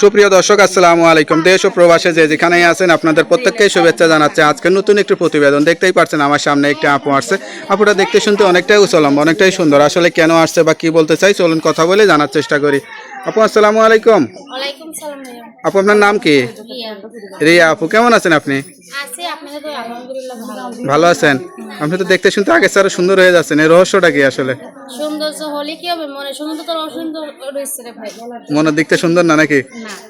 সুপ্রিয় দর্শক আসসালামু আলাইকুম। দেশ ও প্রবাসে যে যেখানেই আছেন আপনাদের প্রত্যেককে শুভেচ্ছা জানাচ্ছে। আজকে নতুন একটি প্রতিবেদন দেখতেই পারছেন আমার সামনে একটি আপু আসছে। আপুটা দেখতে শুনতে অনেকটাই উচলম্ব অনেকটাই সুন্দর। আসলে কেন আসছে বা কি বলতে চাই চলুন কথা বলে জানার চেষ্টা করি। আপু আসসালামু আলাইকুম। আপু আপনার নাম কি? রিয়া। রিয়া আপু কেমন আছেন আপনি? ভালো আছেন? আপনি তো দেখতে শুনতে আগে স্যার সুন্দর হয়ে যাচ্ছেন। এই রহস্যটা কি আসলে? সৌন্দর্য হলে কি হবে মনে? সুন্দর তো অসুন্দর মনের দিকতে সুন্দর না নাকি?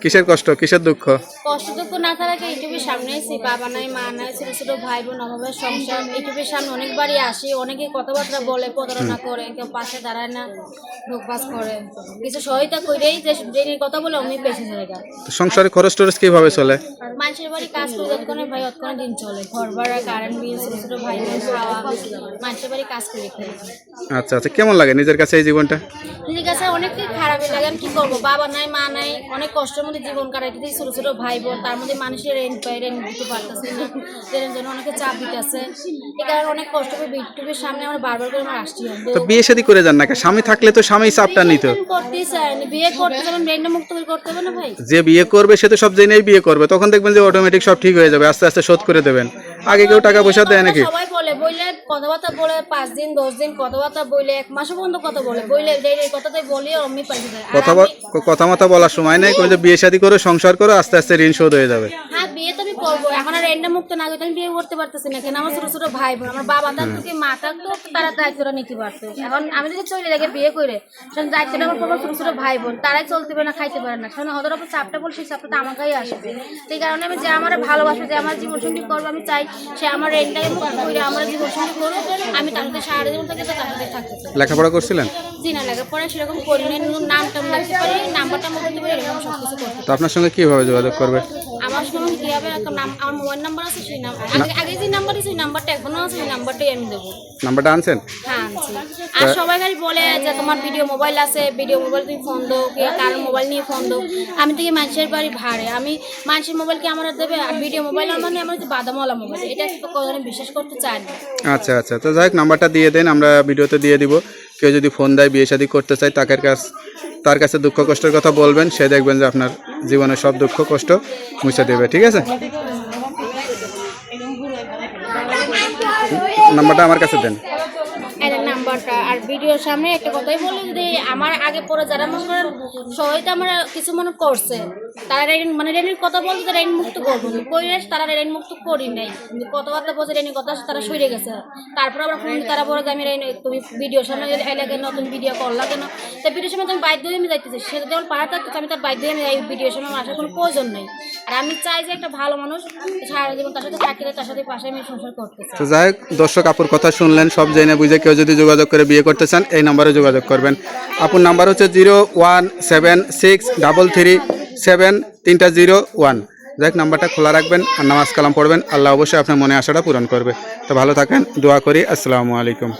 কিসের কষ্ট? কিসের দুঃখ? কষ্ট দুঃখ না থাকাকে ইউটিউবের সামনে আসি বাবা নাই মা নাই ছোট ছোট ভাই বোন অভাবের সংসার। ইউটিউবের সামনে অনেকবারই আসি অনেকে কথাবার্তা বলে প্রতারণা করে কেউ পাশে দাঁড়ায় না ঢোকবাস করে। কিছু সহায়তা করেই যে যে কথা বলে অমনি পেছনে যায়। সংসারে খরচ টরচ কীভাবে চলে? মানুষের বাড়ি কাজ করে যতক্ষণে ভাই ততক্ষণে দিন চলে। ঘর ভাড়া কারেন্ট বিল ছোট ছোট ভাই বোন, খাওয়া মানুষের বাড়ি কাজ করে আচ্ছা আচ্ছা কেমন লাগে নিজের কাছে এই জীবনটা? নিজের কাছে অনেক খারাপই লাগে। আমি কি করব? বাবা নাই মা নাই অনেক কষ্টের মধ্যে জীবন কাটাইতে দিই ছোট ছোট ভাই বোন তার মধ্যে মানুষের রেন্ট পাই রেন্ট দিতে পারতেছে না। রেন্টের জন্য অনেকে চাপ দিতেছে। এই কারণে অনেক কষ্ট করে ইউটিউবের সামনে আমার বারবার করে আমার হয়। তো বিয়ে শাদী করে যান না স্বামী থাকলে তো স্বামী চাপটা নিত। করতেই চাইনি। বিয়ে করতে যেমন রেন্টটা মুক্ত করে করতে হবে না ভাই? যে বিয়ে করবে সে তো সব জেনেই বিয়ে করবে। তখন দেখবেন যে অটোমেটিক সব ঠিক হয়ে যাবে। আস্তে আস্তে শোধ করে দেবেন। আগে কেউ টাকা পয়সা দেয় নাকি? সবাই বলে বইলে কথাবার্তা বলে পাঁচ দিন দশ দিন কথাবার্তা বইলে এক মাসও পর্যন্ত কথা বলে। বইলে এই কথাটাই বলি আর কথা আমি- বল- কথা মাথা বলার সময় নাই কই যে বিয়ে শাদী করে সংসার করে আস্তে আস্তে ঋণ শোধ হয়ে যাবে। হ্যাঁ বিয়ে তো আমি করব। এখন আর রেন্টটা মুক্ত না আমি বিয়ে করতে পারতেছি না। কেন? আমার ছোট ছোট ভাই বোন আমার বাবা থাকতো কি মা থাকতো তারা দায়িত্বটা নিতে পারতো এখন আমি যদি চলে যাকে বিয়ে করে সেখানে দায়িত্বটা আমার ছোট ছোট ভাই বোন তারাই চলতে পারে না খাইতে পারে না। কারণ ওদের ওপর চাপটা বলে সেই চাপটা তো আমাকেই আসবে। সেই কারণে আমি যে আমার ভালোবাসবে যে আমার জীবনসঙ্গী করব আমি চাই সে আমার রেন্টটাকে মুক্ত করে আমার জীবনসঙ্গী করুক। আমি তার সাথে সারা জীবন থেকে তার সাথে থাকতে লেখাপড়া করছিলেন? জি না লেখাপড়া সেরকম করি না নামটা রাখতে পারি নাম্বারটা মুখতে পারি এরকম সব কিছু করতে তো আপনার সঙ্গে কীভাবে যোগাযোগ করবে? নাম আমার মোবাইল নাম্বার আছে সেই নাম্বার আগে আগে যে নাম্বার আছে সেই নাম্বারটা এখনও আছে সেই নাম্বারটাই আমি দেবো। নাম্বারটা আনছেন? হ্যাঁ আনছি। আর সবাই খালি বলে যে তোমার ভিডিও মোবাইল আছে ভিডিও মোবাইল তুমি ফোন দাও কি কার মোবাইল নিয়ে ফোন দাও। আমি থেকে মানুষের বাড়ি ভাড়ে। আমি মানুষের মোবাইল কি আমার দেবে? আর ভিডিও মোবাইল আমার মানে আমার বাদামওয়ালা মোবাইল। এটা বিশ্বাস করতে চাই না। আচ্ছা আচ্ছা। তো যাই হোক নাম্বারটা দিয়ে দেন আমরা ভিডিওতে দিয়ে দিব। কেউ যদি ফোন দেয় বিয়ে শাদী করতে চায় তাকে কাছ তার কাছে দুঃখ কষ্টের কথা বলবেন সে দেখবেন যে আপনার জীবনের সব দুঃখ কষ্ট মুছে দেবে ঠিক আছে। নাম্বারটা আমার কাছে দেন। ভিডিওর সামনে একটা কথাই বলি যদি আমার আগে পরে যারা মনে করেন সহায়তা আমরা কিছু মনে করছে। তারা রেন মানে রেনের কথা বলতে তারা রেন মুক্ত করব পরিবেশ তারা রেন মুক্ত করি নাই। কথাবার্তা বলছে রেনের কথা তারা সরে গেছে। তারপর আমরা ফোন তারা বলে আমি রেন, তুমি ভিডিওর সামনে এলে কেন, তুমি ভিডিও করলা কেন? তো ভিডিওর সময় তুমি বাধ্য হয়ে আমি যাইতেছি, সে আমার পাড়া থাকতো আমি তার বাধ্য হয়ে আমি ভিডিওর আমার আসার কোনো প্রয়োজন নেই। আর আমি চাই যে একটা ভালো মানুষ সারা জীবন তার সাথে চাকরি তার সাথে পাশে আমি সংসার করতে চাই। তো যাই দর্শক আপুর কথা শুনলেন, সব জেনে বুঝে কেউ যদি যোগাযোগ করে বিয়ে করতে চান এই নাম্বারে যোগাযোগ করবেন। আপনার নাম্বার হচ্ছে zero one seven six double three seven তিনটা জিরো ওয়ান। যাই নাম্বারটা খোলা রাখবেন আর নামাজ কালাম পড়বেন। আল্লাহ অবশ্যই আপনার মনে আশাটা পূরণ করবে। তো ভালো থাকেন, দোয়া করি। আসসালামু আলাইকুম।